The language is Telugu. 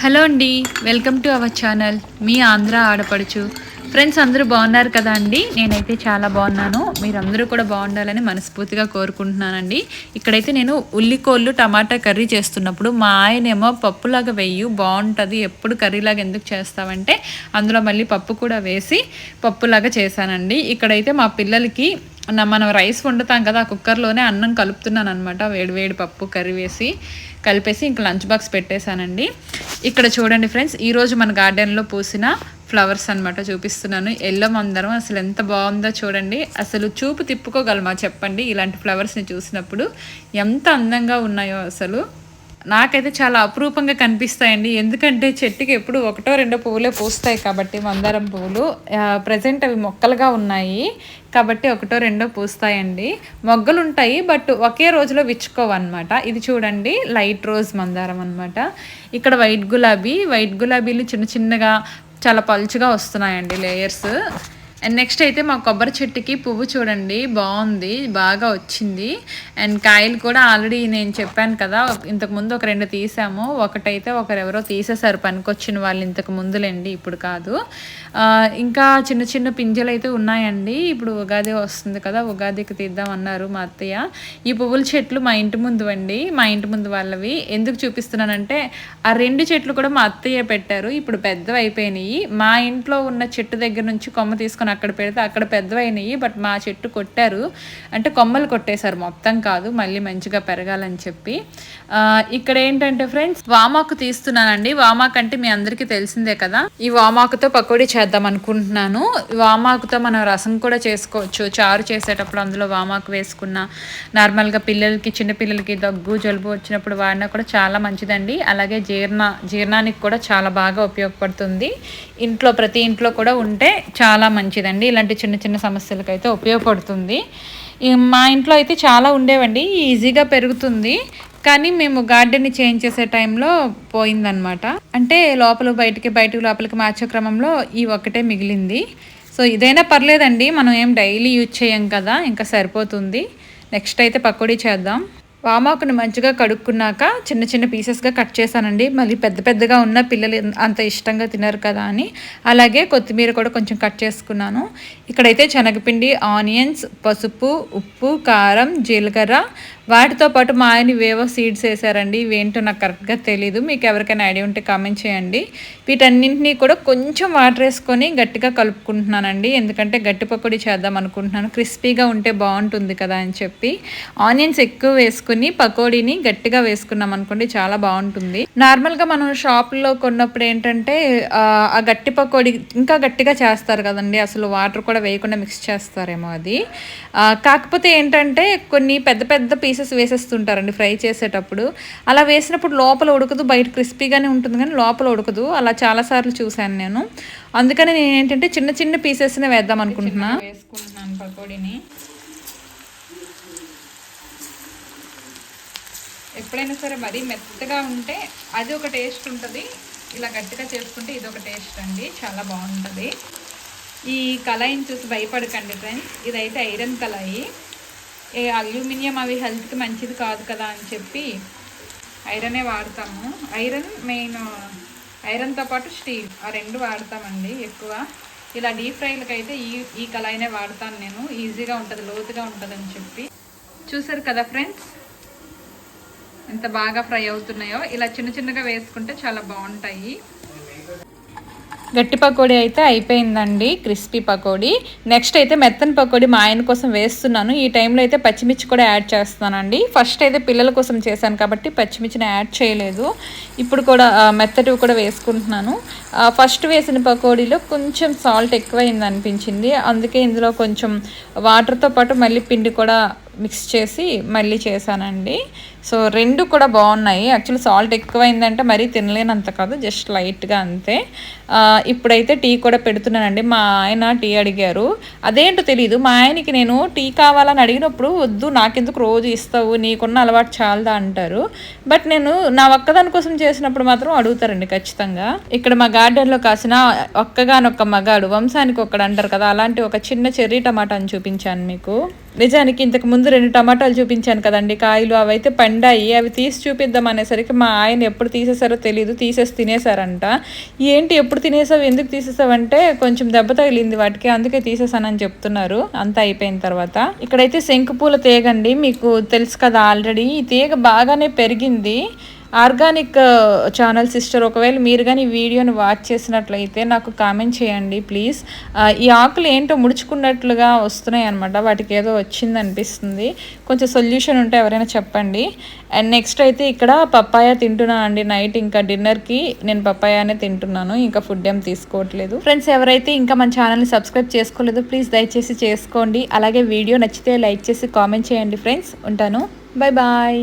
హలో అండి వెల్కమ్ టు అవర్ ఛానల్. మీ ఆంధ్ర ఆడపడుచు. ఫ్రెండ్స్ అందరూ బాగున్నారు కదా అండి? నేనైతే చాలా బాగున్నాను. మీరందరూ కూడా బాగుండాలని మనస్ఫూర్తిగా కోరుకుంటున్నానండి. ఇక్కడైతే నేను ఉల్లికోళ్ళు టమాటా కర్రీ చేస్తున్నప్పుడు మా ఆయనేమో పప్పులాగా వెయ్యి బాగుంటుంది ఎప్పుడు కర్రీలాగా ఎందుకు చేస్తావంటే అందులో మళ్ళీ పప్పు కూడా వేసి పప్పులాగా చేశానండి. ఇక్కడైతే మా పిల్లలకి నా మనం రైస్ వండుతాం కదా ఆ కుక్కర్లోనే అన్నం కలుపుతున్నాను అనమాట వేడి వేడి పప్పు కర్రీ వేసి కలిపేసి ఇంక లంచ్ బాక్స్ పెట్టేశానండి. ఇక్కడ చూడండి ఫ్రెండ్స్ ఈరోజు మన గార్డెన్లో పూసిన ఫ్లవర్స్ అన్నమాట చూపిస్తున్నాను. ఎల్లో మందరం అసలు ఎంత బాగుందో చూడండి. అసలు చూపు తిప్పుకోగలమా చెప్పండి? ఇలాంటి ఫ్లవర్స్ని చూసినప్పుడు ఎంత అందంగా ఉన్నాయో అసలు. నాకైతే చాలా అపురూపంగా కనిపిస్తాయండి. ఎందుకంటే చెట్టుకి ఎప్పుడు ఒకటో రెండో పువ్వులే పూస్తాయి కాబట్టి మందారం పువ్వులు. ప్రజెంట్ అవి మొక్కలుగా ఉన్నాయి కాబట్టి ఒకటో రెండో పూస్తాయండి. మొగ్గలు ఉంటాయి బట్ ఒకే రోజులో విచ్చుకోవన్నమాట. ఇది చూడండి లైట్ రోజ్ మందారం అనమాట ఇక్కడ వైట్ గులాబీ వైట్ గులాబీలు చిన్న చిన్నగా చాలా పలుచుగా వస్తున్నాయండి లేయర్స్ అండ్ నెక్స్ట్ అయితే మా కొబ్బరి చెట్టుకి పువ్వు చూడండి. బాగుంది. బాగా వచ్చింది. అండ్ కాయలు కూడా ఆల్రెడీ నేను చెప్పాను కదా ఇంతకు ముందు ఒక రెండు తీసాము. ఒకటైతే ఒకరెవరో తీసేశారు పనికొచ్చిన వాళ్ళు ఇంతకు ముందులేండి ఇప్పుడు కాదు. ఇంకా చిన్న చిన్న పింజలు అయితే ఉన్నాయండి. ఇప్పుడు ఉగాది వస్తుంది కదా ఉగాదికి తీద్దాం అన్నారు మా అత్తయ్య. ఈ పువ్వుల చెట్లు మా ఇంటి ముందు అండి మా ఇంటి ముందు వాళ్ళవి. ఎందుకు చూపిస్తున్నానంటే ఆ రెండు చెట్లు కూడా మా అత్తయ్య పెట్టారు. ఇప్పుడు పెద్దవి అయిపోయినాయి మా ఇంట్లో ఉన్న చెట్టు దగ్గర నుంచి కొమ్మ తీసుకొని అక్కడ పెడితే అక్కడ పెద్దవైనవి బట్ మా చెట్టు కొట్టారు. అంటే కొమ్మలు కొట్టేశారు మొత్తం కాదు మళ్ళీ మంచిగా పెరగాలని చెప్పి. ఇక్కడ ఏంటంటే ఫ్రెండ్స్ వామాకు తీస్తున్నానండి. వామాకు అంటే మీ అందరికీ తెలిసిందే కదా. ఈ వామాకుతో పకోడీ చేద్దాం అనుకుంటున్నాను. వామాకుతో మనం రసం కూడా చేసుకోవచ్చు. చారు చేసేటప్పుడు అందులో వామాకు వేసుకున్న నార్మల్గా పిల్లలకి చిన్న పిల్లలకి దగ్గు జలుబు వచ్చినప్పుడు వాడినా కూడా చాలా మంచిదండి. అలాగే జీర్ణ జీర్ణానికి కూడా చాలా బాగా ఉపయోగపడుతుంది. ఇంట్లో ప్రతి ఇంట్లో కూడా ఉంటే చాలా మంచిదండి. ఇలాంటి చిన్న చిన్న సమస్యలకైతే ఉపయోగపడుతుంది. మా ఇంట్లో అయితే చాలా ఉండేవండి. ఈజీగా పెరుగుతుంది. కానీ మేము గార్డెన్ని చేంజ్ చేసే టైంలో పోయిందనమాట. అంటే లోపల బయటికి బయటకు లోపలికి మార్చే క్రమంలో ఈ ఒక్కటే మిగిలింది. సో ఇదైనా పర్లేదండి. మనం ఏం డైలీ యూజ్ చేయం కదా. ఇంకా సరిపోతుంది. నెక్స్ట్ అయితే పకోడీ చేద్దాం. వామాకును మంచిగా కడుక్కున్నాక చిన్న చిన్న పీసెస్గా కట్ చేశానండి. మళ్ళీ పెద్ద పెద్దగా ఉన్న పిల్లలు అంత ఇష్టంగా తినరు కదా అని. అలాగే కొత్తిమీర కూడా కొంచెం కట్ చేసుకున్నాను. ఇక్కడైతే శనగపిండి ఆనియన్స్ పసుపు ఉప్పు కారం జీలకర్ర వాటితో పాటు మా ఆయన వేవో సీడ్స్ వేసారండి ఇవేంటో నాకు కరెక్ట్గా తెలీదు. మీకు ఎవరికైనా ఐడియా ఉంటే కామెంట్ చేయండి. వీటన్నింటినీ కూడా కొంచెం వాటర్ వేసుకొని గట్టిగా కలుపుకుంటున్నానండి. ఎందుకంటే గట్టి పకోడీ చేద్దాం అనుకుంటున్నాను. క్రిస్పీగా ఉంటే బాగుంటుంది కదా అని చెప్పి ఆనియన్స్ ఎక్కువ వేసుకుని పకోడీని గట్టిగా వేసుకున్నాం అనుకోండి చాలా బాగుంటుంది. నార్మల్గా మనం షాప్లో కొన్నప్పుడు ఏంటంటే ఆ గట్టి పకోడీ ఇంకా గట్టిగా చేస్తారు కదండి. అసలు వాటర్ కూడా వేయకుండా మిక్స్ చేస్తారేమో అది. కాకపోతే ఏంటంటే కొన్ని పెద్ద పెద్ద పీస్ పీసెస్ వేసేస్తుంటారండి ఫ్రై చేసేటప్పుడు. అలా వేసినప్పుడు లోపల ఉడకదు బయట క్రిస్పీగానే ఉంటుంది కానీ లోపల ఉడకదు. అలా చాలాసార్లు చూశాను నేను. అందుకని నేను ఏంటంటే చిన్న చిన్న పీసెస్నే వేద్దాం అనుకుంటున్నా. వేసుకుంటున్నాను పకోడీని. ఎప్పుడైనా సరే మరీ మెత్తగా ఉంటే అది ఒక టేస్ట్ ఉంటుంది. ఇలా గట్టిగా చేసుకుంటే ఇది ఒక టేస్ట్ అండి. చాలా బాగుంటుంది. ఈ కళాయిని చూసి భయపడకండి ఫ్రెండ్స్. ఇదైతే ఐరన్ కళాయి. ఏ అల్యూమినియం అవి హెల్త్కి మంచిది కాదు కదా అని చెప్పి ఐరనే వాడతాము. ఐరన్ మెయిన్ ఐరన్తో పాటు స్టీల్ ఆ రెండు వాడతామండి ఎక్కువ. ఇలా డీప్ ఫ్రైలకి అయితే ఈ ఈ కళాయినే వాడతాను నేను. ఈజీగా ఉంటుంది లోతుగా ఉంటుందని చెప్పి. చూసారు కదా ఫ్రెండ్స్? ఎంత బాగా ఫ్రై అవుతున్నాయో. ఇలా చిన్న చిన్నగా వేసుకుంటే చాలా బాగుంటాయి. గట్టి పకోడీ అయితే అయిపోయిందండి క్రిస్పీ పకోడీ. నెక్స్ట్ అయితే మెత్తని పకోడీ మా ఆయన కోసం వేస్తున్నాను. ఈ టైంలో అయితే పచ్చిమిర్చి కూడా యాడ్ చేస్తానండి ఫస్ట్ అయితే పిల్లల కోసం చేశాను కాబట్టి పచ్చిమిర్చిని యాడ్ చేయలేదు. ఇప్పుడు కూడా మెత్తటివి కూడా వేసుకుంటున్నాను. ఫస్ట్ వేసిన పకోడీలో కొంచెం సాల్ట్ ఎక్కువైంది అనిపించింది. అందుకే ఇందులో కొంచెం వాటర్తో పాటు మళ్ళీ పిండి కూడా మిక్స్ చేసి మళ్ళీ చేశానండి. సో రెండు కూడా బాగున్నాయి. యాక్చువల్లీ సాల్ట్ ఎక్కువైందంటే మరీ తినలేనంత కాదు జస్ట్ లైట్గా అంతే. ఇప్పుడైతే టీ కూడా పెడుతున్నానండి. మా ఆయన టీ అడిగారు. అదేంటో తెలియదు మా ఆయనకి నేను టీ కావాలని అడిగినప్పుడు వద్దు నాకెందుకు రోజు ఇస్తావు? నీకున్న అలవాటు చాలదా? అంటారు. బట్ నేను నా ఒక్కదాని కోసం చేసినప్పుడు మాత్రం అడుగుతారండి ఖచ్చితంగా. ఇక్కడ మా గార్డెన్లో కాసిన ఒక్కగానొక్క మగాడు వంశానికి ఒక్కడు అంటారు కదా అలాంటి ఒక చిన్న చెర్రీ టమాటాని చూపించాను మీకు. నిజానికి ఇంతకు ముందు రెండు టమాటాలు చూపించాను కదండి. కాయలు అవైతే పండి పండాయి అవి తీసి చూపిద్దాం అనేసరికి మా ఆయన ఎప్పుడు తీసేసారో తెలియదు తీసేసి తినేసారంట ఏంటి ఎప్పుడు తినేసావు ఎందుకు తీసేసావంటే కొంచెం దెబ్బ తగిలింది వాటికి అందుకే తీసేసానని చెప్తున్నారు. అంతా అయిపోయిన తర్వాత. ఇక్కడైతే శంకుపూల తీగండి మీకు తెలుసు కదా ఆల్రెడీ. ఈ తీగ బాగానే పెరిగింది. ఆర్గానిక్ ఛానల్ సిస్టర్ ఒకవేళ మీరు కానీ ఈ వీడియోని వాచ్ చేసినట్లయితే నాకు కామెంట్ చేయండి ప్లీజ్. ఈ ఆకులు ఏంటో ముడుచుకున్నట్లుగా వస్తున్నాయి అనమాట వాటికి ఏదో వచ్చింది అనిపిస్తుంది. కొంచెం సొల్యూషన్ ఉంటే ఎవరైనా చెప్పండి. అండ్ నెక్స్ట్ అయితే ఇక్కడ పప్పాయ తింటున్నాను అండి. నైట్ ఇంకా డిన్నర్కి నేను పప్పాయనే తింటున్నాను. ఇంకా ఫుడ్ ఏం తీసుకోవట్లేదు. ఫ్రెండ్స్ ఎవరైతే ఇంకా మన ఛానల్ని సబ్స్క్రైబ్ చేసుకోలేదు ప్లీజ్ దయచేసి చేసుకోండి. అలాగే వీడియో నచ్చితే లైక్ చేసి కామెంట్ చేయండి ఫ్రెండ్స్. ఉంటాను. Bye bye.